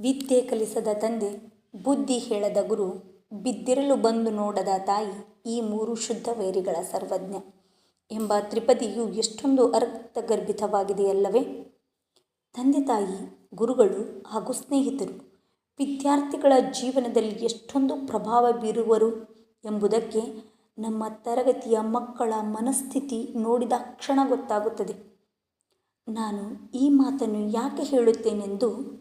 ವಿದ್ಯೆ ಕಲಿಸದ ತಂದೆ, ಬುದ್ಧಿ ಹೇಳದ ಗುರು, ಬಿದ್ದಿರಲು ಬಂದು ನೋಡದ ತಾಯಿ ಈ ಮೂರು ಶುದ್ಧ ವೈರಿಗಳ ಸರ್ವಜ್ಞ. ಎಂಬ ತ್ರಿಪದಿಯು ಎಷ್ಟೊಂದು ಅರ್ಥಗರ್ಭಿತವಾಗಿದೆಯಲ್ಲವೇ? ತಂದೆ ತಾಯಿ, ಗುರುಗಳು ಹಾಗೂ ಸ್ನೇಹಿತರು, ವಿದ್ಯಾರ್ಥಿಗಳ ಜೀವನದಲ್ಲಿ ಎಷ್ಟೊಂದು ಪ್ರಭಾವ ಬೀರುವರು ಎಂಬುದಕ್ಕೆ ನಮ್ಮ ತರಗತಿಯ ಮಕ್ಕಳ ಮನಸ್ಥಿತಿ ನೋಡಿದ ಕ್ಷಣ ಗೊತ್ತಾಗುತ್ತದೆ. ನಾನು ಈ ಮಾತನ್ನು ಯಾಕೆ ಹೇಳುತ್ತೇನೆಂದು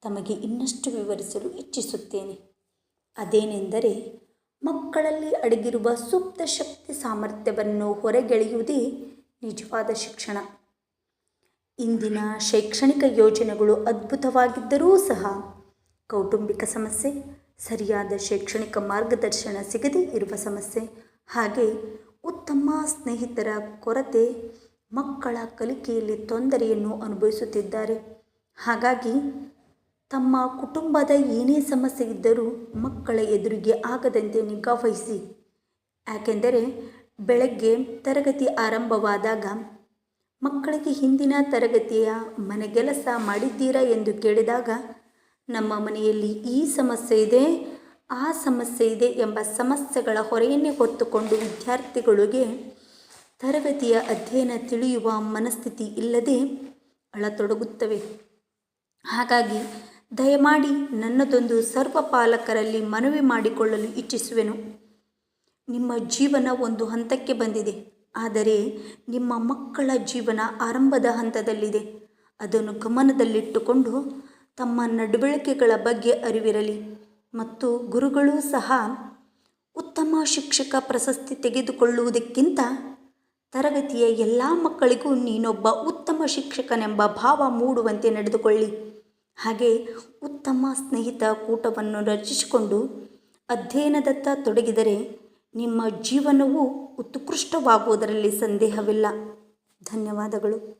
ತಮಗೆ ಇನ್ನಷ್ಟು ವಿವರಿಸಲು ಇಚ್ಛಿಸುತ್ತೇನೆ. ಅದೇನೆಂದರೆ, ಮಕ್ಕಳಲ್ಲಿ ಅಡಗಿರುವ ಸೂಕ್ತ ಶಕ್ತಿ ಸಾಮರ್ಥ್ಯವನ್ನು ಹೊರಗೆಳೆಯುವುದೇ ನಿಜವಾದ ಶಿಕ್ಷಣ. ಇಂದಿನ ಶೈಕ್ಷಣಿಕ ಯೋಜನೆಗಳು ಅದ್ಭುತವಾಗಿದ್ದರೂ ಸಹ ಕೌಟುಂಬಿಕ ಸಮಸ್ಯೆ, ಸರಿಯಾದ ಶೈಕ್ಷಣಿಕ ಮಾರ್ಗದರ್ಶನ ಸಿಗದೇ ಇರುವ ಸಮಸ್ಯೆ, ಹಾಗೆ ಉತ್ತಮ ಸ್ನೇಹಿತರ ಕೊರತೆ, ಮಕ್ಕಳ ಕಲಿಕೆಯಲ್ಲಿ ತೊಂದರೆಯನ್ನು ಅನುಭವಿಸುತ್ತಿದ್ದಾರೆ. ಹಾಗಾಗಿ ತಮ್ಮ ಕುಟುಂಬದ ಏನೇ ಸಮಸ್ಯೆ ಇದ್ದರೂ ಮಕ್ಕಳ ಎದುರಿಗೆ ಆಗದಂತೆ ನಿಗಾವಹಿಸಿ ಯಾಕೆಂದರೆ ಬೆಳಗ್ಗೆ ತರಗತಿ ಆರಂಭವಾದಾಗ, ಮಕ್ಕಳಿಗೆ ಹಿಂದಿನ ತರಗತಿಯ ಮನೆಗೆಲಸ ಮಾಡಿದ್ದೀರಾ? ಎಂದು ಕೇಳಿದಾಗ, ನಮ್ಮ ಮನೆಯಲ್ಲಿ ಈ ಸಮಸ್ಯೆ ಇದೆ, ಆ ಸಮಸ್ಯೆ ಇದೆ ಎಂಬ ಸಮಸ್ಯೆಗಳ ಹೊರೆಯನ್ನೇ ಹೊತ್ತುಕೊಂಡು ವಿದ್ಯಾರ್ಥಿಗಳಿಗೆ ತರಗತಿಯ ಅಧ್ಯಯನ ತಿಳಿಯುವ ಮನಸ್ಥಿತಿ ಇಲ್ಲದೆ ಅಳತೊಡಗುತ್ತವೆ. ಹಾಗಾಗಿ ದಯಮಾಡಿ ನನ್ನದೊಂದು ಸರ್ವಪಾಲಕರಲ್ಲಿ ಮನವಿ ಮಾಡಿಕೊಳ್ಳಲು ಇಚ್ಛಿಸುವೆನು. ನಿಮ್ಮ ಜೀವನ ಒಂದು ಹಂತಕ್ಕೆ ಬಂದಿದೆ. ಆದರೆ ನಿಮ್ಮ ಮಕ್ಕಳ ಜೀವನ ಆರಂಭದ ಹಂತದಲ್ಲಿದೆ. ಅದನ್ನು ಗಮನದಲ್ಲಿಟ್ಟುಕೊಂಡು ತಮ್ಮ ನಡವಳಿಕೆಗಳ ಬಗ್ಗೆ ಅರಿವಿರಲಿ. ಮತ್ತು ಗುರುಗಳು ಸಹ ಉತ್ತಮ ಶಿಕ್ಷಕ ಪ್ರಶಸ್ತಿ ತೆಗೆದುಕೊಳ್ಳುವುದಕ್ಕಿಂತ ತರಗತಿಯ ಎಲ್ಲ ಮಕ್ಕಳಿಗೂ ನೀನೊಬ್ಬ ಉತ್ತಮ ಶಿಕ್ಷಕನೆಂಬ ಭಾವ ಮೂಡುವಂತೆ ನಡೆದುಕೊಳ್ಳಿ. ಹಾಗೆ ಉತ್ತಮ ಸ್ನೇಹಿತ ಕೂಟವನ್ನು ರಚಿಸಿಕೊಂಡು ಅಧ್ಯಯನದತ್ತ ತೊಡಗಿದರೆ ನಿಮ್ಮ ಜೀವನವು ಉತ್ಕೃಷ್ಟವಾಗುವುದರಲ್ಲಿ ಸಂದೇಹವಿಲ್ಲ. ಧನ್ಯವಾದಗಳು.